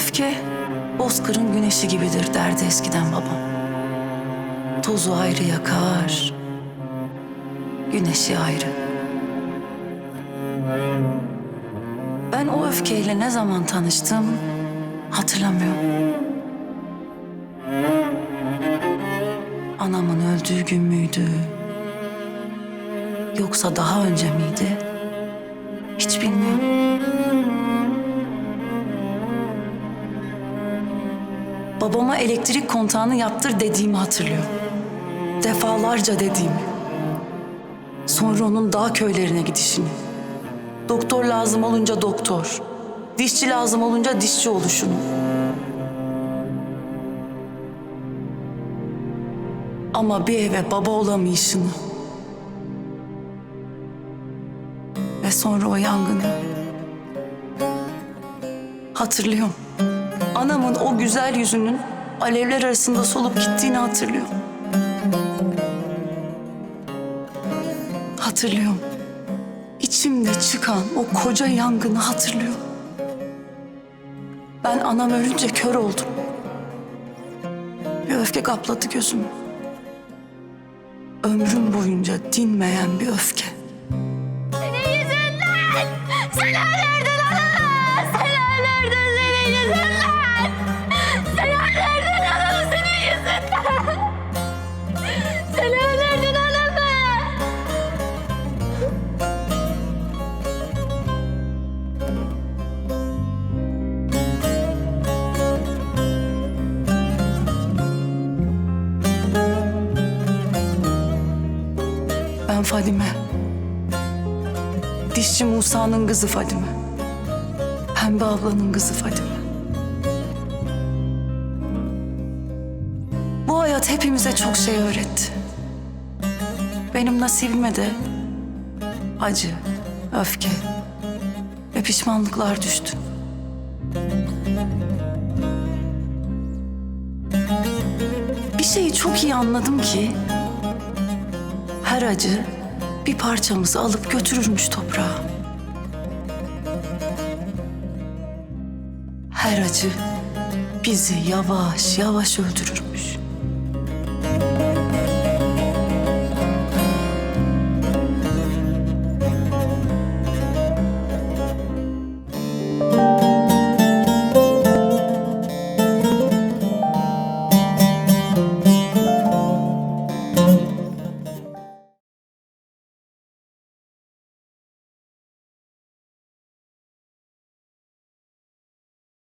Öfke bozkırın güneşi gibidir derdi eskiden babam. Tozu ayrı yakar, güneşi ayrı. Ben o öfkeyle ne zaman tanıştım hatırlamıyorum. Anamın öldüğü gün müydü? Yoksa daha önce miydi? Hiç bilmiyorum. Babama elektrik kontağını yaptır dediğimi hatırlıyorum. Defalarca dediğimi. Sonra onun dağ köylerine gidişini. Doktor lazım olunca doktor. Dişçi lazım olunca dişçi oluşunu. Ama bir eve baba olamayışını. Ve sonra o yangını. Hatırlıyorum. Anamın o güzel yüzünün alevler arasında solup gittiğini hatırlıyorum. Hatırlıyorum. İçimde çıkan o koca yangını hatırlıyorum. Ben anam ölünce kör oldum. Bir öfke kapladı gözümü. Ömrüm boyunca dinmeyen bir öfke. Senin yüzünden! Sen öldürdün Ben Fadime. Dişçi Musa'nın kızı Fadime. Pembe ablanın kızı Fadime. Bu hayat hepimize çok şey öğretti. Benim nasibime de acı, öfke ve pişmanlıklar düştü. Bir şeyi çok iyi anladım ki her acı bir parçamızı alıp götürürmüş toprağa. Her acı bizi yavaş yavaş öldürürmüş.